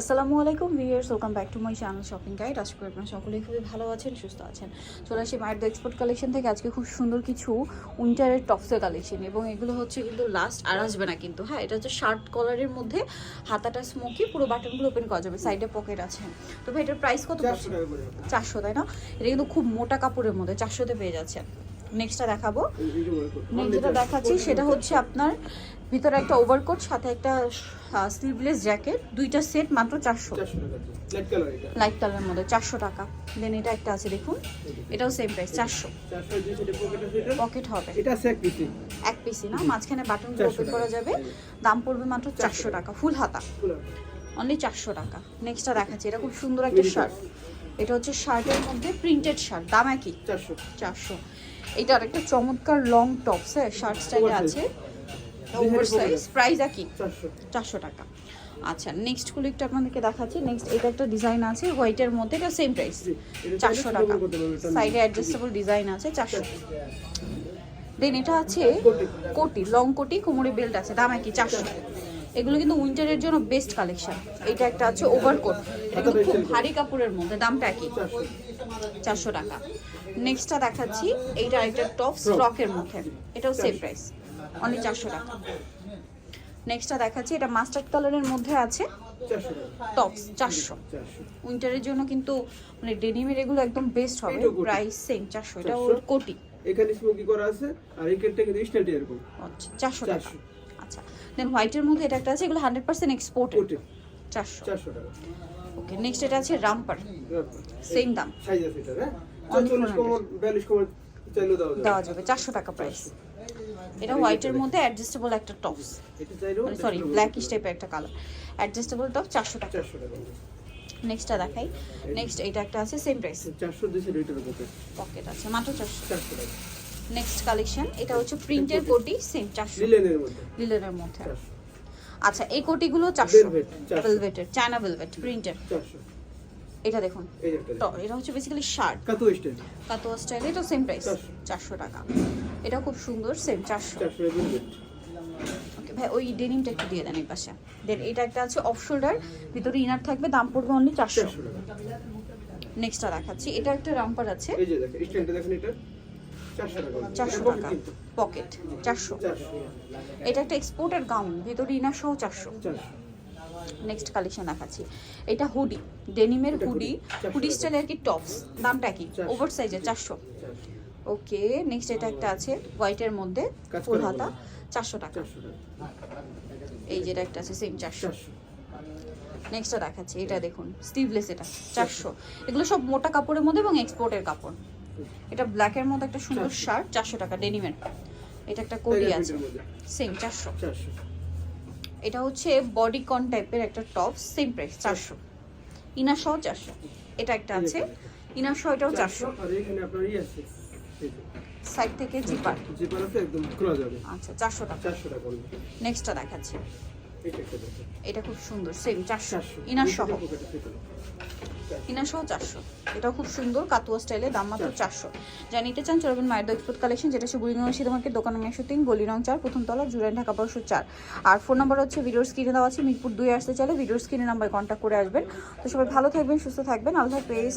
আসসালামু আলাইকুম viewers welcome back to my channel shopping guide. আশা করি আপনারা সকলেই খুবই ভালো আছেন সুস্থ আছেন। চলে আসি মায়ের এক্সপোর্ট কালেকশন থেকে। আজকে খুব সুন্দর কিছু উইন্টারের টপসের কালেকশন এবং এগুলো হচ্ছে কিন্তু লাস্ট আর আসবে না কিন্তু হ্যাঁ? এটা হচ্ছে শার্ট কলারের মধ্যে হাতাটা স্মোকি পুরো বাটনগুলো ওপেন করা যাবে। সাইডে পকেট আছে। তো ভাই এটার প্রাইস কত চারশো তাই না? এটা কিন্তু খুব মোটা কাপড়ের মধ্যে চারশোতে পেয়ে যাচ্ছেন। নেক্সটটা দেখাবো। নেক্সট যেটা দেখাচ্ছি সেটা হচ্ছে আপনার ভিতরে একটা ওভারকোট সাথে একটা স্লিভলেস জ্যাকেট দুইটা সেট মাত্র চারশো। লাইট কালার কালারের মধ্যে চারশো টাকা। দেন এটা একটা আছে দেখুন। এটাও সেম প্রাইস চারশো। পকেট হবে। এক পিসি। না? মাঝখানে বাটন 400 ওপেন করা যাবে। দাম পড়বে মাত্র চারশো টাকা। ফুল হাতা। অনলি চারশো টাকা। নেক্সটটা দেখাচ্ছি এটা খুব সুন্দর একটা শার্ট এটা হচ্ছে শার্টের মধ্যে প্রিন্টেড শার্ট দাম একই। চারশো। চারশো। এটা আরেকটা চমৎকার লং টপস হ্যাঁ শার্ট স্টাইলে আছে। দুই ওভার সাইজ পকেট। প্রাইস একই। চারশো। টাকা। আচ্ছা নেক্সটগুলো একটু আপনাদেরকে দেখাচ্ছি। নেক্সট এটা একটা ডিজাইন আছে হোয়াইটের মধ্যে এটা সেম প্রাইস চারশো টাকা। সাইডে অ্যাডজাস্টেবল ডিজাইন আছে চারশো। দেন এটা আছে কোটি। কোটি লং কোটি কোমরে বেল্ট আছে দাম একই চারশো। এগুলো কিন্তু উইন্টারের জন্য বেস্ট কালেকশন এটা একটা আছে ওভারকোট এটা কিন্তু খুব ভারী কাপড়ের মধ্যে দামটা একই। চারশো। টাকা। নেক্সটটা দেখাচ্ছি। এইটা একটা টপ ফ্রকের মধ্যে। এটাও সেম প্রাইস অনলি চারশো টাকা। নেক্সটটা দেখাচ্ছি। এটা মাস্টার্ড কালারের মধ্যে আছে টপস চারশো। উইন্টারের জন্য কিন্তু মানে ডেনিমের এগুলো একদম বেস্ট হবে। প্রাইস সেম চারশো। এটা ওর কোটি। এখানে স্মোকি করা আছে আর এখানটা কিন্তু স্টাইলটা এরকম আচ্ছা চারশো টাকা। আচ্ছা দেন হোয়াইটের মধ্যে এটা একটা আছে এগুলো হান্ড্রেড পার্সেন্ট এক্সপোর্ট। চারশো। চারশো টাকা। ওকে নেক্সট এটা আছে রামপার সেম দাম। সাইজ আছে এটা হ্যাঁ? চাইলেও দেওয়া যাবে। দেওয়া যাবে চারশো টাকা প্রাইস এটা হোয়াইটের মধ্যে অ্যাডজাস্টেবল একটা টপস মানে সরি ব্ল্যাকিশ টাইপের একটা কালার অ্যাডজাস্টেবল টপ চারশো টাকা। চারশো টাকা। নেক্সটটা দেখাই। নেক্সট এটা একটা আছে সেম প্রাইস চারশো দুই সাইডে এটার পকেট আছে মাত্র চারশো। চারশো টাকা। নেক্সট কালেকশন এটা হচ্ছে প্রিন্টের কোটি সেম চারশো। লিলেনের মধ্যে। লিলেনের মধ্যে। আচ্ছা এই কোটিগুলো চারশো। Velvet, 400 ভেলভেটের চায়না ভেলভেট প্রিন্টের এটা দেখুন। এটা হচ্ছে বেসিক্যালি শার্ট কত স্টাইল কাতোয়া স্টাইল এটা সেম প্রাইস 400 চারশো টাকা। এটা খুব সুন্দর সেম চারশো। ওকে ভাই ওই ডেনিমটা একটু দিয়ে দেন এই পাশে। দেন এটা একটা আছে অফ শোল্ডার ভিতরে ইনার থাকবে দাম পড়বে অনলি চারশো। নেক্সটটা দেখাচ্ছি। এটা একটা রাম্পার আছে। এই যে দেখেন স্টাইলটা দেখেন এটা। চারশো টাকা পকেট চারশো এটা একটা এক্সপোর্টের গাউন ভিতরে ইনার সহ চারশো। নেক্সট কালেকশন দেখাচ্ছি। এটা হুডি ডেনিমের হুডি হুডি। স্টাইলের কি টপস দামটা কি ওভার সাইজের চারশো। ওকে নেক্সট এটা একটা আছে হোয়াইটের মধ্যে ফুল হাতা চারশো টাকা। এই যেটা একটা আছে সেম চারশো। নেক্সটটা দেখাচ্ছি এটা দেখুন স্টিভলেস এটা চারশো। এগুলো সব মোটা কাপড়ের মধ্যে এবং এক্সপোর্টের কাপড়। এটা ব্ল্যাকের মধ্যে একটা সুন্দর শার্ট চারশো টাকা ডেনিমের এটা একটা কোটি Tiger আছে। সেম চারশো। এটা হচ্ছে বডি কন টাইপের একটা টপ সেম প্রাইস চারশো। ইনার সহ চারশো। এটা একটা আছে। ইনার সহ এটাও চারশো সাইড থেকে জিপার জিপার আছে একদম খোলা যাবে। আচ্ছা চারশো টাকা। চারশো টাকা only। নেক্সটটা দেখাচ্ছি। এটা খুব সুন্দর সেম চারশো। চারশো। ইনার সহ সহ চারশো। এটাও খুব সুন্দর কাতুয়া স্টাইলে দাম মাত্র চারশো। যা নিতে চান চলবেন মায়ের দৈপুত কালেকশন যেটা হচ্ছে বুড়িগঙ্গা শীত দোকান একশো তিন গলি রং চার প্রথম তলা জুরাইন ঢাকা বারোশো চার। আর ফোন নাম্বার হচ্ছে ভিডিওর স্ক্রিনে দেওয়া আছে মিরপুর দুই আসতে চাইলে ভিডিওর স্ক্রিনে নাম্বার কন্ট্যাক্ট করে আসবেন। তো সবাই ভালো থাকবেন সুস্থ থাকবেন আল্লাহ হাফেজ।